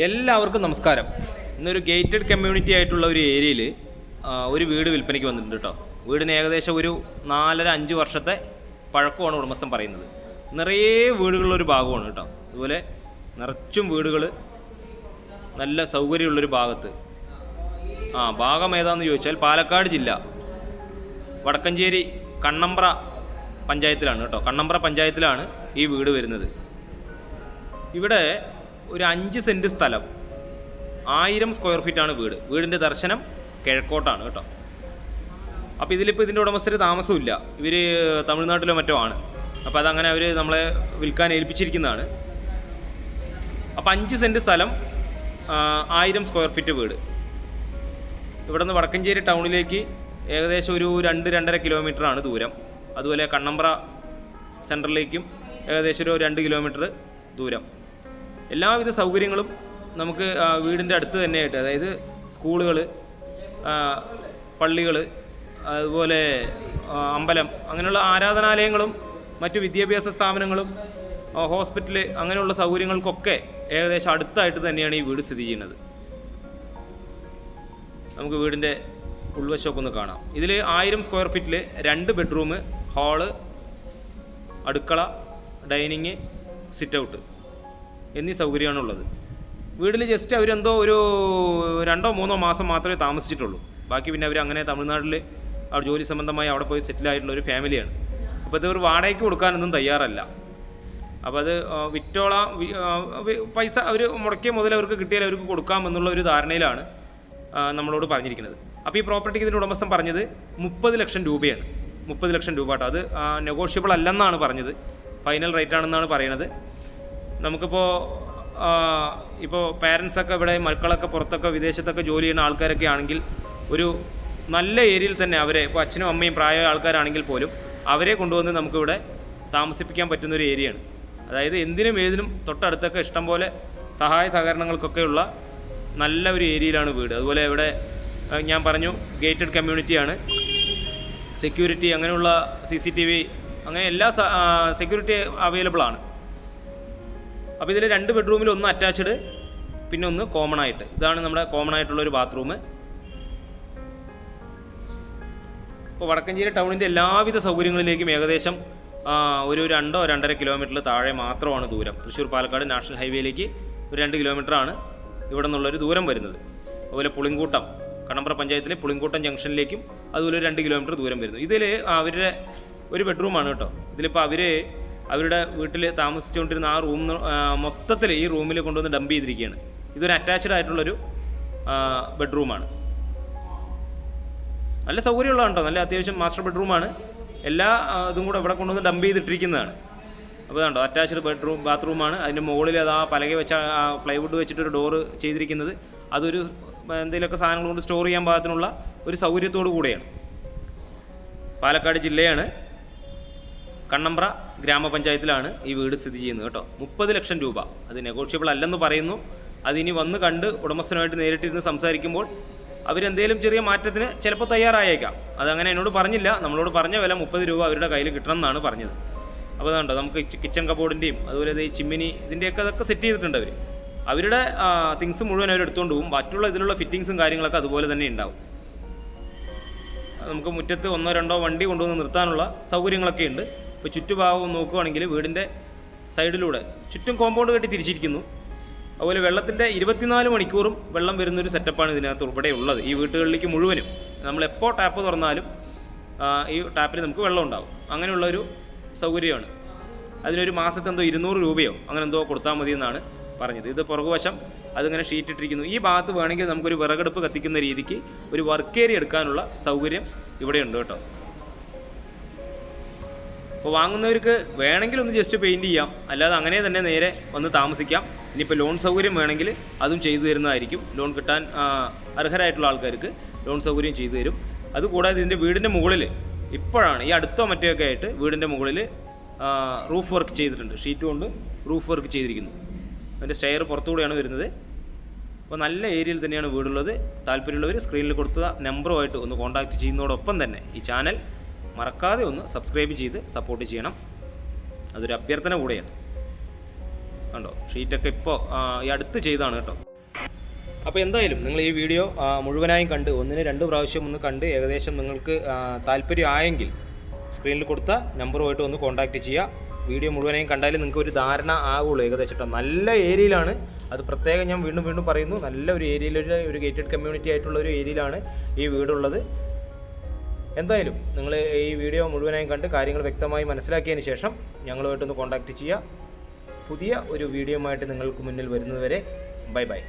എല്ലാവർക്കും നമസ്കാരം. ഇന്നൊരു ഗേറ്റഡ് കമ്മ്യൂണിറ്റി ആയിട്ടുള്ള ഒരു ഏരിയയിൽ ഒരു വീട് വിൽപ്പനയ്ക്ക് വന്നിട്ടുണ്ട് കേട്ടോ വീടിന് ഏകദേശം ഒരു നാലര അഞ്ച് വർഷത്തെ പഴക്കമാണ് ഉടമസ്ഥൻ പറയുന്നത്. നിറയെ വീടുകളുള്ള ഒരു ഭാഗമാണ് കേട്ടോ അതുപോലെ നിറച്ചും വീടുകൾ നല്ല സൗകര്യമുള്ളൊരു ഭാഗത്ത്. ആ ഭാഗം ഏതാണെന്ന് ചോദിച്ചാൽ പാലക്കാട് ജില്ല. വടക്കഞ്ചേരി കണ്ണമ്പ്ര പഞ്ചായത്തിലാണ് കേട്ടോ കണ്ണമ്പ്ര പഞ്ചായത്തിലാണ് ഈ വീട് വരുന്നത്. ഇവിടെ ഒരു അഞ്ച് സെന്റ് സ്ഥലം. ആയിരം സ്ക്വയർ ഫീറ്റാണ് വീട്. വീടിന്റെ ദർശനം കിഴക്കോട്ടാണ് കേട്ടോ. അപ്പോൾ ഇതിലിപ്പോൾ ഇതിന്റെ ഉടമസ്ഥർ താമസമില്ല ഇവർ തമിഴ്നാട്ടിലോ മറ്റോ ആണ്. അപ്പോൾ അതങ്ങനെ അവർ നമ്മളെ വിൽക്കാൻ ഏൽപ്പിച്ചിരിക്കുന്നതാണ്. അപ്പോൾ അഞ്ച് സെന്റ് സ്ഥലം ആയിരം സ്ക്വയർ ഫീറ്റ് വീട്. ഇവിടെ നിന്ന് വടക്കഞ്ചേരി ടൗണിലേക്ക് ഏകദേശം ഒരു രണ്ട് രണ്ടര കിലോമീറ്റർ ആണ് ദൂരം. അതുപോലെ കണ്ണമ്പ്ര സെന്ററിലേക്കും ഏകദേശം ഒരു രണ്ട് കിലോമീറ്റർ ദൂരം. എല്ലാവിധ സൗകര്യങ്ങളും നമുക്ക് വീടിന്റെ അടുത്ത് തന്നെയായിട്ട് അതായത് സ്കൂളുകൾ പള്ളികൾ അതുപോലെ അമ്പലം അങ്ങനെയുള്ള ആരാധനാലയങ്ങളും മറ്റു വിദ്യാഭ്യാസ സ്ഥാപനങ്ങളും ഹോസ്പിറ്റൽ അങ്ങനെയുള്ള സൗകര്യങ്ങൾക്കൊക്കെ ഏകദേശം അടുത്തായിട്ട് തന്നെയാണ് ഈ വീട് സ്ഥിതി ചെയ്യുന്നത്. നമുക്ക് വീടിന്റെ ഉൾവശമൊക്കെ ഒന്ന് കാണാം. ഇതിൽ ആയിരം സ്ക്വയർ ഫീറ്റിൽ രണ്ട് ബെഡ്റൂം ഹാൾ അടുക്കള ഡൈനിങ് സിറ്റ് ഔട്ട്. എന്നീ സൗകര്യമാണുള്ളത്. വീട്ടിൽ ജസ്റ്റ് അവരെന്തോ ഒരു രണ്ടോ മൂന്നോ മാസം മാത്രമേ താമസിച്ചിട്ടുള്ളൂ. ബാക്കി പിന്നെ അവർ അങ്ങനെ തമിഴ്നാട്ടിൽ അവർ ജോലി സംബന്ധമായി അവിടെ പോയി സെറ്റിൽ ആയിട്ടുള്ള ഒരു ഫാമിലിയാണ് അപ്പോൾ ഇത് ഒരു വാടകയ്ക്ക് കൊടുക്കാനൊന്നും തയ്യാറല്ല. അപ്പോൾ അത് വിറ്റോള പൈസ അവർ മുടക്കിയ മുതൽ അവർക്ക് കിട്ടിയാൽ അവർക്ക് കൊടുക്കാം എന്നുള്ള ഒരു ധാരണയിലാണ് നമ്മളോട് പറഞ്ഞിരിക്കുന്നത്. അപ്പോൾ ഈ പ്രോപ്പർട്ടിക്ക് ഇതിന്റെ ഉടമസ്ഥൻ പറഞ്ഞത് മുപ്പത് ലക്ഷം രൂപയാണ്. മുപ്പത് ലക്ഷം രൂപ കേട്ടോ. അത് നെഗോഷ്യബിൾ അല്ലെന്നാണ് പറഞ്ഞത്. ഫൈനൽ റേറ്റ് ആണെന്നാണ് പറയുന്നത് നമുക്കിപ്പോൾ ഇപ്പോൾ പാരൻസൊക്കെ ഇവിടെ മക്കളൊക്കെ പുറത്തൊക്കെ വിദേശത്തൊക്കെ ജോലി ചെയ്യുന്ന ആൾക്കാരൊക്കെ ആണെങ്കിൽ ഒരു നല്ല ഏരിയയിൽ തന്നെ അവരെ ഇപ്പോൾ അച്ഛനും അമ്മയും പ്രായമായ ആൾക്കാരാണെങ്കിൽ പോലും അവരെ കൊണ്ടുവന്ന് നമുക്കിവിടെ താമസിപ്പിക്കാൻ പറ്റുന്ന ഒരു ഏരിയയാണ്. അതായത് എന്തിനും ഏതിനും തൊട്ടടുത്തൊക്കെ ഇഷ്ടംപോലെ സഹായ സഹകരണങ്ങൾക്കൊക്കെയുള്ള നല്ല ഒരു ഏരിയയിലാണ് വീട്. അതുപോലെ ഇവിടെ ഞാൻ പറഞ്ഞു ഗേറ്റഡ് കമ്മ്യൂണിറ്റിയാണ് സെക്യൂരിറ്റി അങ്ങനെയുള്ള സി സി ടി വി അങ്ങനെ എല്ലാ സെക്യൂരിറ്റി അവൈലബിൾ ആണ്. അപ്പോൾ ഇതിൽ രണ്ട് ബെഡ്റൂമിൽ ഒന്ന് അറ്റാച്ച്ഡ് പിന്നെ ഒന്ന് കോമൺ ആയിട്ട്. ഇതാണ് നമ്മുടെ കോമൺ ആയിട്ടുള്ള ഒരു ബാത്റൂം ഇപ്പോൾ വടക്കഞ്ചേരി ടൗണിന്റെ എല്ലാവിധ സൗകര്യങ്ങളിലേക്കും ഏകദേശം ഒരു രണ്ടോ രണ്ടര കിലോമീറ്ററിൽ താഴെ മാത്രമാണ് ദൂരം. തൃശ്ശൂർ പാലക്കാട് നാഷണൽ ഹൈവേയിലേക്ക് ഒരു രണ്ട് കിലോമീറ്റർ ആണ് ഇവിടെ നിന്നുള്ളൊരു ദൂരം വരുന്നത്. അതുപോലെ പുളിങ്കൂട്ടം കണമ്പ്ര പഞ്ചായത്തിലെ പുളിങ്കൂട്ടം ജംഗ്ഷനിലേക്കും അതുപോലെ രണ്ട് കിലോമീറ്റർ ദൂരം വരുന്നു. ഇതിൽ അവരുടെ ഒരു ബെഡ്റൂമാണ് കേട്ടോ. ഇതിലിപ്പോൾ അവർ അവരുടെ വീട്ടിൽ താമസിച്ചുകൊണ്ടിരുന്ന ആ റൂം മൊത്തത്തിൽ ഈ റൂമിൽ കൊണ്ടുവന്ന് ഡംപ് ചെയ്തിരിക്കുകയാണ്. ഇതൊരു അറ്റാച്ച്ഡ് ആയിട്ടുള്ളൊരു ബെഡ്റൂമാണ് നല്ല സൗകര്യമുള്ളതാണ് കേട്ടോ നല്ല അത്യാവശ്യം മാസ്റ്റർ ബെഡ്റൂമാണ് എല്ലാ ഇതും കൂടെ ഇവിടെ കൊണ്ടുവന്ന് ഡംപ് ചെയ്തിട്ടിരിക്കുന്നതാണ്. അപ്പോൾ ഇതാണ്ടോ അറ്റാച്ച്ഡ് ബെഡ്റൂം ബാത്റൂമാണ് അതിന്റെ മുകളിൽ അത് ആ പലക വെച്ച പ്ലൈവുഡ് വെച്ചിട്ടൊരു ഡോറ് ചെയ്തിരിക്കുന്നത്. അതൊരു എന്തെങ്കിലുമൊക്കെ സാധനങ്ങൾ കൊണ്ട് സ്റ്റോർ ചെയ്യാൻ പാകത്തിനുള്ള ഒരു സൗകര്യത്തോടു കൂടെയാണ്. പാലക്കാട് ജില്ലയാണ്. കണ്ണമ്പ്ര ഗ്രാമപഞ്ചായത്തിലാണ് ഈ വീട് സ്ഥിതി ചെയ്യുന്നത് കേട്ടോ. മുപ്പത് ലക്ഷം രൂപ. അത് നെഗോഷ്യബിൾ അല്ലെന്ന് പറയുന്നു. അതിനി വന്ന് കണ്ട് ഉടമസ്ഥനുമായിട്ട് നേരിട്ടിരുന്ന് സംസാരിക്കുമ്പോൾ അവരെന്തേലും ചെറിയ മാറ്റത്തിന് ചിലപ്പോൾ തയ്യാറായേക്കാം. അതങ്ങനെ എന്നോട് പറഞ്ഞില്ല. നമ്മളോട് പറഞ്ഞ വില മുപ്പത് രൂപ അവരുടെ കയ്യിൽ കിട്ടണം എന്നാണ് പറഞ്ഞത്. അപ്പോൾ അതുകൊണ്ട് നമുക്ക് കിച്ചൺ കബോർഡിന്റെയും അതുപോലെ ഈ ചിമ്മിനി ഇതിന്റെയൊക്കെ അതൊക്കെ സെറ്റ് ചെയ്തിട്ടുണ്ട് അവർ അവരുടെ തിങ്സ് മുഴുവൻ അവർ എടുത്തുകൊണ്ട് പോകും. മറ്റുള്ള ഇതിലുള്ള ഫിറ്റിങ്സും കാര്യങ്ങളൊക്കെ അതുപോലെ തന്നെ ഉണ്ടാവും നമുക്ക് മുറ്റത്ത് ഒന്നോ രണ്ടോ വണ്ടി കൊണ്ടുവന്ന് നിർത്താനുള്ള സൗകര്യങ്ങളൊക്കെ ഉണ്ട് ഇപ്പോൾ ചുറ്റുഭാഗവും നോക്കുകയാണെങ്കിൽ വീടിന്റെ സൈഡിലൂടെ ചുറ്റും കോമ്പൗണ്ട് കെട്ടി തിരിച്ചിരിക്കുന്നു. അതുപോലെ വെള്ളത്തിന്റെ ഇരുപത്തിനാല് മണിക്കൂറും വെള്ളം വരുന്നൊരു സെറ്റപ്പാണ് ഇതിനകത്ത് ഉൾപ്പെടെ ഉള്ളത് ഈ വീട്ടുകളിലേക്ക് മുഴുവനും നമ്മളെപ്പോൾ ടാപ്പ് തുറന്നാലും ഈ ടാപ്പിൽ നമുക്ക് വെള്ളം ഉണ്ടാവും. അങ്ങനെയുള്ള ഒരു സൗകര്യമാണ്. അതിനൊരു മാസത്തെ എന്തോ ഇരുന്നൂറ് രൂപയോ അങ്ങനെ എന്തോ കൊടുത്താൽ മതി എന്നാണ് പറഞ്ഞത്. ഇത് പുറകുവശം അതിങ്ങനെ ഷീറ്റ് ഇട്ടിരിക്കുന്നു. ഈ ഭാഗത്ത് വേണമെങ്കിൽ നമുക്കൊരു വിറകടുപ്പ് കത്തിക്കുന്ന രീതിക്ക് ഒരു വർക്ക് ഏരിയ എടുക്കാനുള്ള സൗകര്യം ഇവിടെയുണ്ട് കേട്ടോ. അപ്പോൾ വാങ്ങുന്നവർക്ക് വേണമെങ്കിൽ ഒന്ന് ജസ്റ്റ് പെയിന്റ് ചെയ്യാം. അല്ലാതെ അങ്ങനെ തന്നെ നേരെ വന്ന് താമസിക്കാം. ഇനിയിപ്പോൾ ലോൺ സൗകര്യം വേണമെങ്കിൽ അതും ചെയ്തു തരുന്നതായിരിക്കും. ലോൺ കിട്ടാൻ അർഹരായിട്ടുള്ള ആൾക്കാർക്ക് ലോൺ സൗകര്യം ചെയ്തു തരും. അതുകൂടാതെ ഇതിന്റെ വീടിന്റെ മുകളിൽ ഇപ്പോഴാണ് ഈ അടുത്തോ മറ്റോ ഒക്കെ ആയിട്ട് വീടിന്റെ മുകളിൽ റൂഫ് വർക്ക് ചെയ്തിട്ടുണ്ട്. ഷീറ്റ് കൊണ്ട് റൂഫ് വർക്ക് ചെയ്തിരിക്കുന്നു. അതിന്റെ സ്റ്റെയർ പുറത്തുകൂടെയാണ് വരുന്നത്. അപ്പോൾ നല്ല ഏരിയയിൽ തന്നെയാണ് വീടുള്ളത്. താല്പര്യമുള്ളവർ സ്ക്രീനിൽ കൊടുത്ത നമ്പറുമായിട്ട് ഒന്ന് കോൺടാക്റ്റ് ചെയ്യുന്നതോടൊപ്പം തന്നെ ഈ ചാനൽ മറക്കാതെ ഒന്ന് സബ്സ്ക്രൈബ് ചെയ്ത് സപ്പോർട്ട് ചെയ്യണം. അതൊരു അഭ്യർത്ഥന കൂടെയാണ്. കണ്ടോ? ഷീറ്റൊക്കെ ഇപ്പോൾ ഈ അടുത്ത് ചെയ്താണ് കേട്ടോ. അപ്പോൾ എന്തായാലും നിങ്ങൾ ഈ വീഡിയോ മുഴുവനായും കണ്ട് ഒന്നിന് രണ്ട് പ്രാവശ്യം ഒന്ന് കണ്ട് ഏകദേശം നിങ്ങൾക്ക് താല്പര്യമായെങ്കിൽ സ്ക്രീനിൽ കൊടുത്ത നമ്പറുമായിട്ട് ഒന്ന് കോൺടാക്റ്റ് ചെയ്യുക. വീഡിയോ മുഴുവനായും കണ്ടാലേ നിങ്ങൾക്ക് ഒരു ധാരണ ആവുള്ളൂ ഏകദേശം കേട്ടോ. നല്ല ഏരിയയിലാണ്. അത് പ്രത്യേകം ഞാൻ വീണ്ടും വീണ്ടും പറയുന്നു. നല്ല ഒരു ഒരു ഗേറ്റഡ് കമ്മ്യൂണിറ്റി ആയിട്ടുള്ള ഒരു ഏരിയയിലാണ് ഈ വീടുള്ളത്. എന്തായാലും നിങ്ങൾ ഈ വീഡിയോ മുഴുവനായും കണ്ട് കാര്യങ്ങൾ വ്യക്തമായി മനസ്സിലാക്കിയതിന് ശേഷം ഞങ്ങളുമായിട്ടൊന്ന് കോൺടാക്റ്റ് ചെയ്യുക. പുതിയ ഒരു വീഡിയോയുമായിട്ട് നിങ്ങൾക്ക് മുന്നിൽ വരുന്നതുവരെ ബൈ ബൈ.